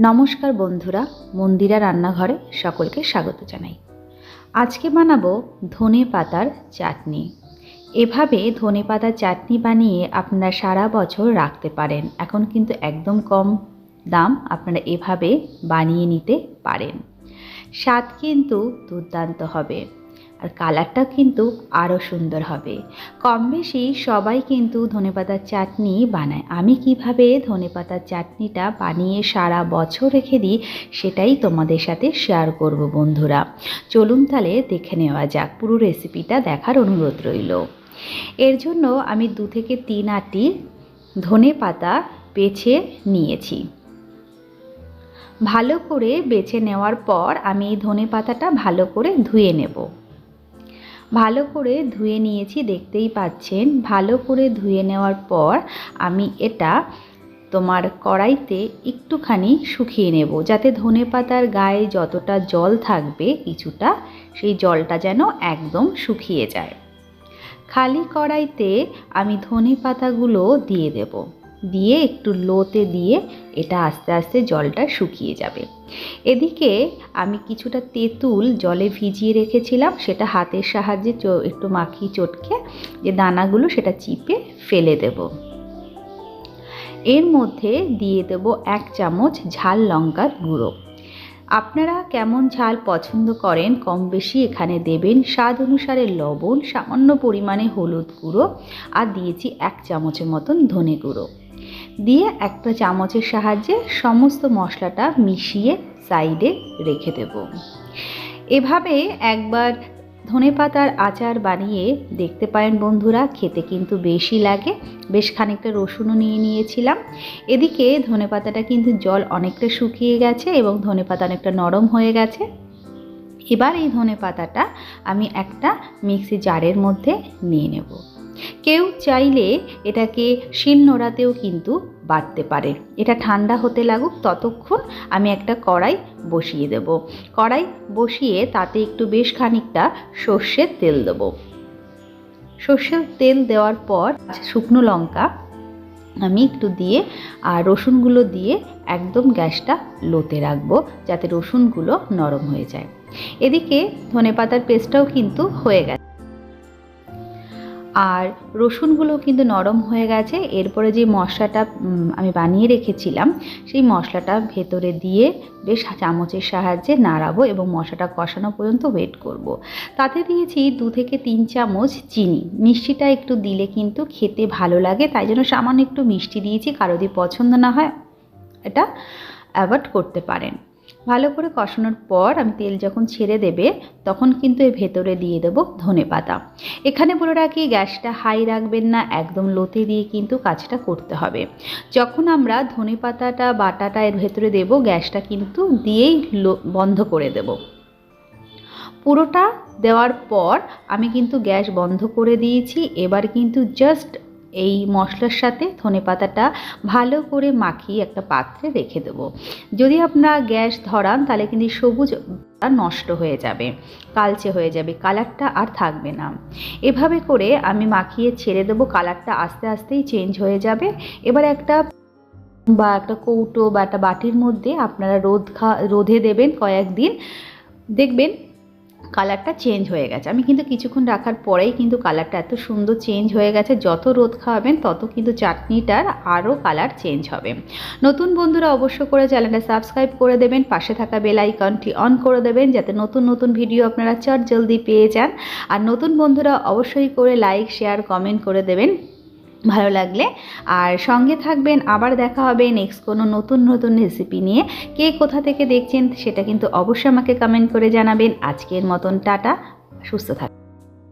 নমস্কার বন্ধুরা, মন্দিরা রান্নাঘরে সকলকে স্বাগত জানাই। আজকে বানাবো ধনে পাতার চাটনি। এভাবে ধনে পাতার চাটনি বানিয়ে আপনারা সারা বছর রাখতে পারেন। এখন কিন্তু একদম কম দাম, আপনারা এভাবে বানিয়ে নিতে পারেন। স্বাদ কিন্তু দুর্দান্ত হবে। আর কালারটা কিন্তু আরও সুন্দর হবে। কম বেশি সবাই কিন্তু ধনেপাতার চাটনি বানায়। আমি কীভাবে ধনেপাতার চাটনিটা বানিয়ে সারা বছর রেখে দিই সেটাই তোমাদের সাথে শেয়ার করব বন্ধুরা। চলুন তাহলে দেখে নেওয়া যাক, পুরো রেসিপিটা দেখার অনুরোধ রইল। এর জন্য আমি দু থেকে তিন আটি ধনে পাতা বেছে নিয়েছি। ভালো করে বেছে নেওয়ার পর আমি ধনে পাতাটা ভালো করে ধুয়ে নেব। ভালো করে ধুয়ে নিয়েছি, দেখতেই পাচ্ছেন। ভালো করে ধুয়ে নেওয়ার পর আমি এটা তোমার কড়াইতে একটুখানি শুকিয়ে নেব, যাতে ধনে পাতার গায়ে যতটা জল থাকবে কিছুটা, সেই জলটা যেন একদম শুকিয়ে যায়। খালি কড়াইতে আমি ধনে পাতাগুলো দিয়ে দেব। দিয়ে একটু লোতে দিয়ে এটা আস্তে আস্তে জলটা শুকিয়ে যাবে। এদিকে আমি কিছুটা তেঁতুল জলে ভিজিয়ে রেখেছিলাম, সেটা হাতের সাহায্যে একটু মাখিয়ে চটকে যে দানাগুলো সেটা চিপে ফেলে দেব। এর মধ্যে দিয়ে দেব এক চামচ ঝাল লঙ্কার গুঁড়ো। আপনারা কেমন ঝাল পছন্দ করেন, কম বেশি এখানে দেবেন। স্বাদ অনুসারে লবণ, সামান্য পরিমাণে হলুদ গুঁড়ো, আর দিয়েছি এক চামচের মতন ধনে গুঁড়ো। দিয়ে একটা চামচের সাহায্যে সমস্ত মশলাটা মিশিয়ে সাইডে রেখে দেব। এভাবে একবার ধনে পাতার আচার বানিয়ে দেখতে পারেন বন্ধুরা, খেতে কিন্তু বেশি লাগে। বেশ খানিকটা রসুনও নিয়ে নিয়েছিলাম। এদিকে ধনে পাতাটা কিন্তু জল অনেকটা শুকিয়ে গেছে এবং ধনে পাতা অনেকটা নরম হয়ে গেছে। এবার এই ধনে পাতাটা আমি একটা মিক্সি জারের মধ্যে নিয়ে নেব। কেউ চাইলে এটাকে শিল নোড়াতেও কিন্তু বাটতে পারে। এটা ঠান্ডা হতে লাগুক, ততক্ষণ আমি একটা কড়াই বসিয়ে দেব। কড়াই বসিয়ে তাতে একটু বেশ খানিকটা সর্ষের তেল দেব। সর্ষের তেল দেওয়ার পর শুকনো লঙ্কা আমি একটু দিয়ে আর রসুনগুলো দিয়ে একদম গ্যাসটা লোতে রাখব যাতে রসুনগুলো নরম হয়ে যায়। এদিকে ধনে পাতার পেস্টটাও কিন্তু হয়ে গেছে। আর রসুনগুলো কিন্তু নরম হয়ে গেছে। এরপরে যে মশলাটা আমি বানিয়ে রেখেছিলাম, সেই মশলাটা ভেতরে দিয়ে বেশ চামচের সাহায্যে নাড়াবো এবং মশলাটা কষানো পর্যন্ত ওয়েট করব। তাতে দিয়েছি দু থেকে তিন চামচ চিনি। মিষ্টিটা একটু দিলে কিন্তু খেতে ভালো লাগে, তাই জন্য সামান্য একটু মিষ্টি দিয়েছি, কারও যদি পছন্দ না হয়, এটা অ্যাভয়েড করতে পারেন। ভালো করে কষানোর পর আমি তেল যখন ছেড়ে দেবে, তখন কিন্তু এর ভেতরে দিয়ে দেবো ধনে পাতা। এখানে বলে রাখি, গ্যাসটা হাই রাখবেন না, একদম লোতে দিয়ে কিন্তু কাজটা করতে হবে। যখন আমরা ধনে পাতাটা, বাটাটা এর ভেতরে দেব, গ্যাসটা কিন্তু দিয়েই বন্ধ করে দেব। পুরোটা দেওয়ার পর আমি কিন্তু গ্যাস বন্ধ করে দিয়েছি। এবার কিন্তু জাস্ট এই মশলার সাথে ধনে পাতাটা ভালো করে মাখিয়ে একটা পাত্রে রেখে দেবো। যদি আপনারা গ্যাস ধরান, তাহলে কিন্তু সবুজ নষ্ট হয়ে যাবে, কালচে হয়ে যাবে, কালারটা আর থাকবে না। এভাবে করে আমি মাখিয়ে ছেড়ে দেবো, কালারটা আস্তে আস্তেই চেঞ্জ হয়ে যাবে। এবার একটা বা একটা কৌটো বা একটা বাটির মধ্যে আপনারা রোদ খা রোদে দেবেন কয়েকদিন। দেখবেন কালারটা চেঞ্জ হয়ে গেছে। আমি কিন্তু কিছুক্ষণ রাখার পরেই কিন্তু কালারটা এত সুন্দর চেঞ্জ হয়ে গেছে, যত রোদ খাওয়াবেন তত কিন্তু চাটনিটার আরও কালার চেঞ্জ হবে। নতুন বন্ধুরা অবশ্য করে চ্যানেলটা সাবস্ক্রাইব করে দেবেন, পাশে থাকা বেল আইকনটি অন করে দেবেন, যাতে নতুন নতুন ভিডিও আপনারা চট জলদি পেয়ে যান। আর নতুন বন্ধুরা অবশ্যই করে লাইক শেয়ার কমেন্ট করে দেবেন। ভালো লাগলে। আর সঙ্গে থাকবেন, আবার দেখা হবে নেক্সট কোনো নতুন নতুন রেসিপি নিয়ে। কে কোথা থেকে দেখছেন সেটা কিন্তু অবশ্যই আমাকে কমেন্ট করে জানাবেন। আজকের মতন টাটা, সুস্থ থাকবেন